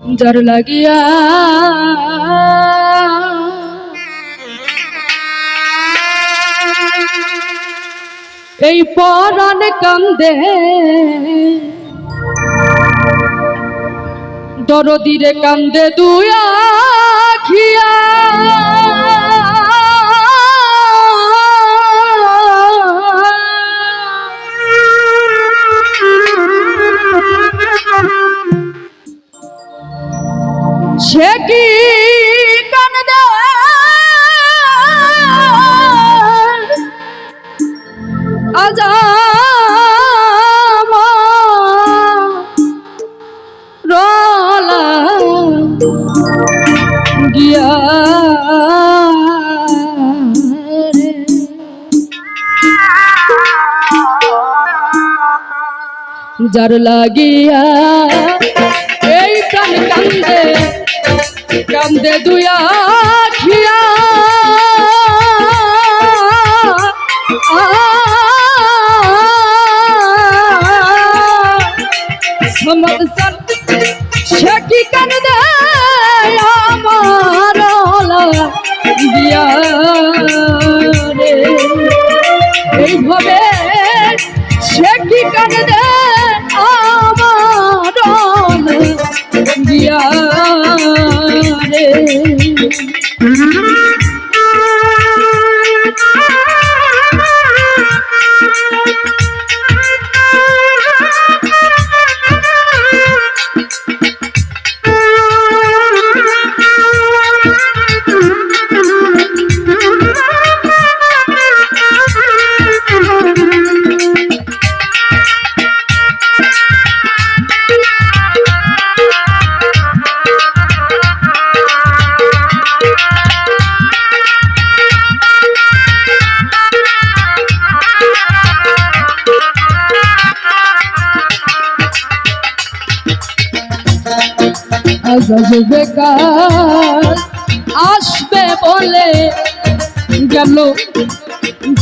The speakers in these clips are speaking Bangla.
যার লাগিয়া এই পরাণ কান্দে। দরদিরে কান্দে দুয়া খিয়া যার লাগিয়া এই প্রাণ কান্দে কান্দে দুয়া খিয়া সন সে কি কান্দে? আসবে বলে গেল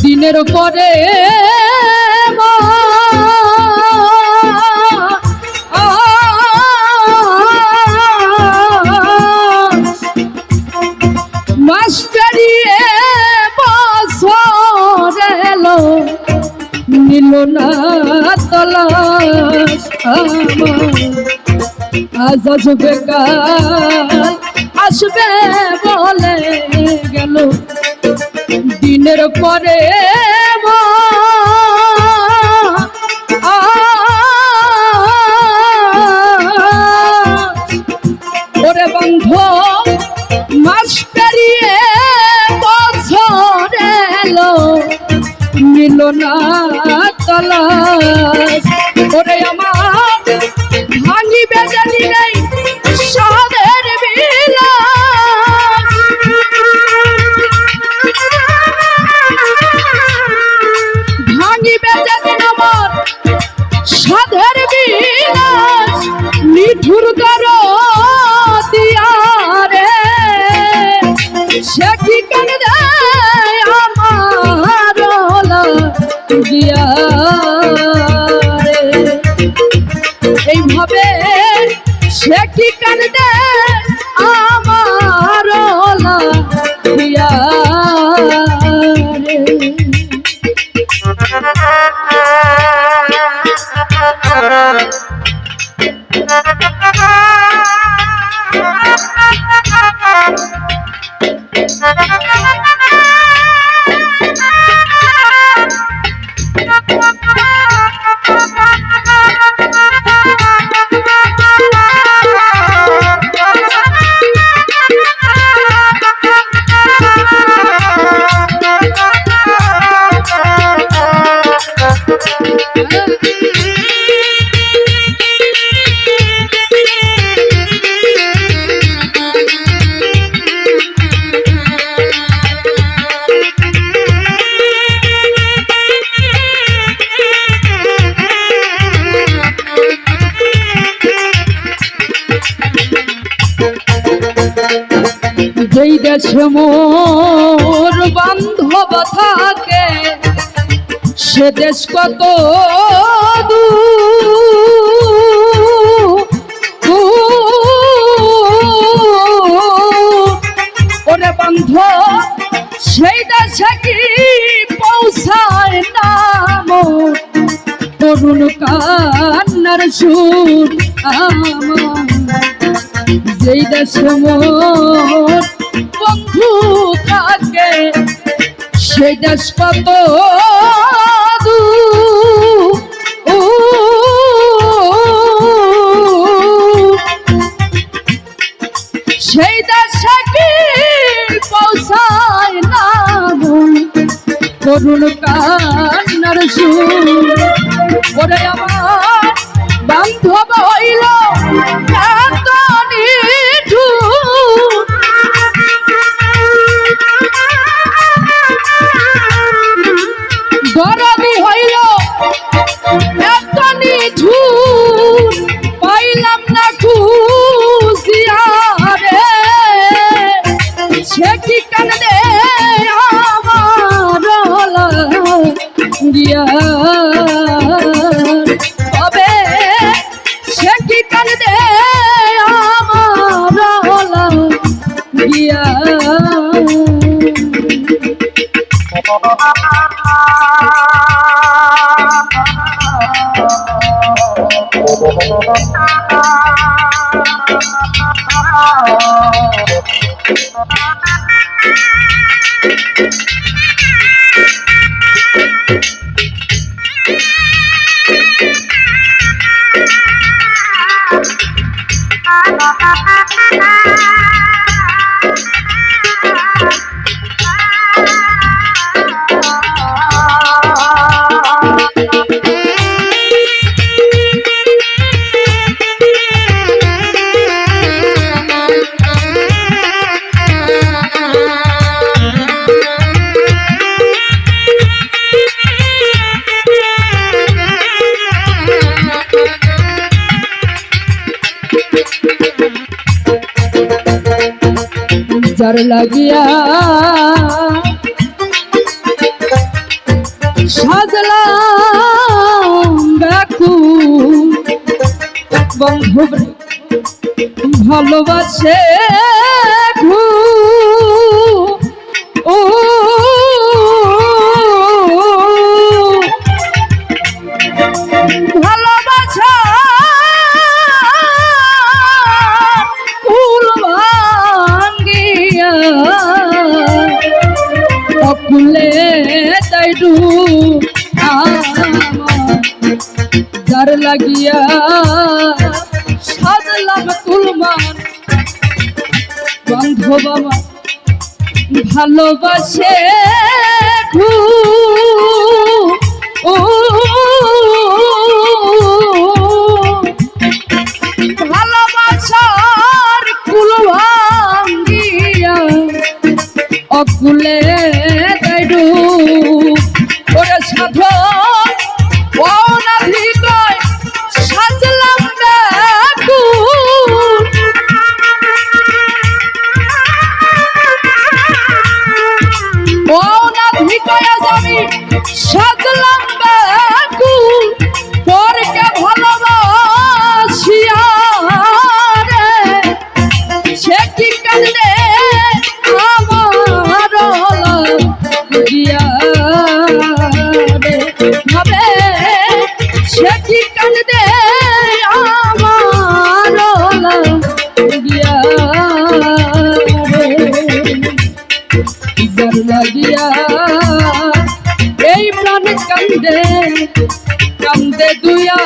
দিনের পরে মা। মাস পেরিয়ে বছর এলো না তলাশ আমার আজ আসবে আসবে বলে গেল। দিনের পরে ওরে বন্ধ, মাস পেরিয়ে বছর এলো। মিল না তলাশ। ওরে আমার ভাঙিবে জানি সে কাছে মোর বান্ধব থাকে, সে দেশ কত ওরে বান্ধ সেই দেশে কি পৌঁছায় নাম করুণ কান্নার সুর আমার। যেই বন্ধু থাকে সেই দেশ কত। সেই দেশে কি পৌঁছায় না করুণ কান্নার সুর ওরে আমার বান্ধব Ha ha ha! যার লাগিয়া সাজলাম দেখু। বন্ধু ভালোবাসে যার লাগিয়া। সাজলাম তুলমান বন্ধু বাবা ভালোবাসে ও আমি সাজলাম কান্দে কান্দে দুয়া